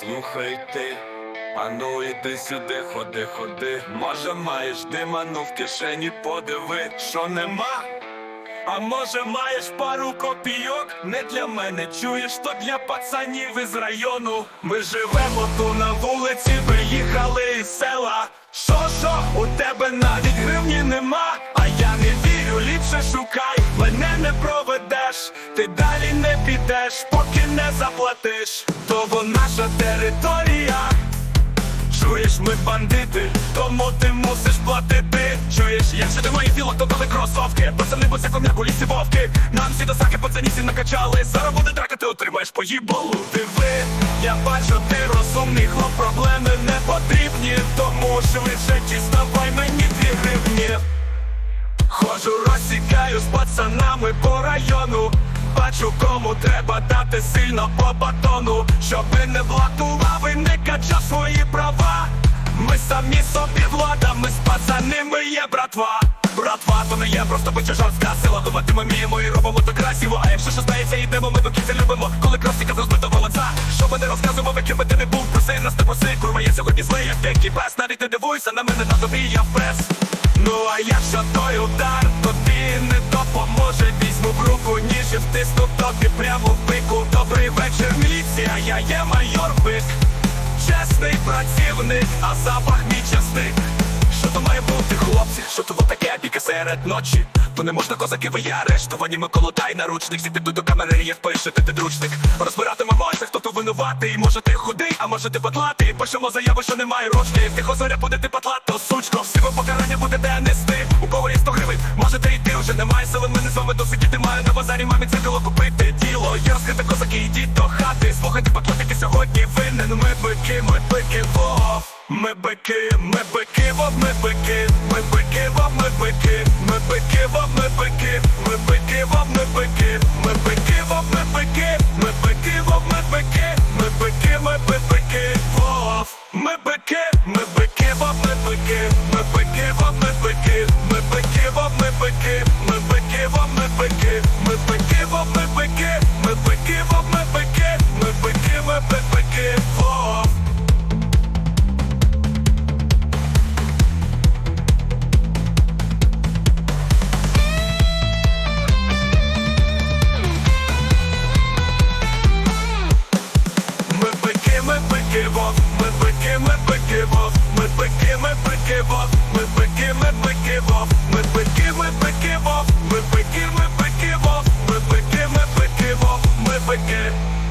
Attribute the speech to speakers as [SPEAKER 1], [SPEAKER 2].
[SPEAKER 1] Слухай ти, ану іди сюди, ходи, ходи. Може маєш диману в кишені, подиви, що нема. А може маєш пару копійок? Не для мене чуєш, то для пацанів із району. Ми живемо ту на вулиці, виїхали із села. Що, що, у тебе навіть гривні нема, а я не вірю, ліпше шукай, мене не проведеш, ти далі підеш, поки не заплатиш. То бо наша територія. Чуєш, ми бандити, тому ти мусиш платити. Чуєш, якщо ти мої філо, то коли кросовки Пацани, бо всяко м'яку лісі вовки Нам всі досаки пацанісі накачали Зараз буде драка, ти отримаєш поїбалу Диви, я бачу, ти розумний хлоп Проблеми не потрібні, тому швидше діставай мені дві гривні Ходжу, розсікаю з пацанами по району. Бачу, кому треба дати сильно по батону, щоби не блатував і не качав свої права. Ми самі собі влада, ми з пацанами є братва. Братва, то не є просто бича жорстка сила. Думати ми вміємо і робимо то красиво. А якщо що стається, йдемо, ми до кінця любимо. Коли кросіка розбито волоца, що ми не розказуємо, яким би ти не був, проси нас не проси, курва, я сьогодні злий, як дикий пес. Навіть не дивуйся на мене на тобі, я прес. Ну а якщо той удар тобі не допоможе, візьму в руку ніж і втисну тобі прямо в пику. Добрий вечір, міліція, я є майор бик. Чесний працівник, а запах мій чесник. Що то має бути, хлопці? Що то таке біка серед ночі? То не можна козаки ви є арештовані, ми колотай наручник, всі підуть до камери і впишете ти дручник. Розбиратимемося, хто тут винуватий. Може ти худий, а може ти патлатий. Пишемо заяву, що немає ручки. Тихо зоря буде ти патлато, сучко. Всього покарання буде де нести. У кого є 100 гривень, немає сили. Мене з вами досидіти маю на базарі. Мамі це діло купити діло. Я розкрите козаки, йдіть до хати. Слухайте патлатики сьогодні винен. Ми бики, ми бики, вов. Ми бики, ми бики, вов, ми бики, ми бики, вов, ми бики, ми бики, вов, ми бики, ми бики, бики, вов, ми бики, ми бики, вов, ми бики, ми бики, вов, ми бики, ми бики, вов, ми бики, ми бики, вов, ми бики, ми бики, вов, ми бики, ми бики, вов, ми бики.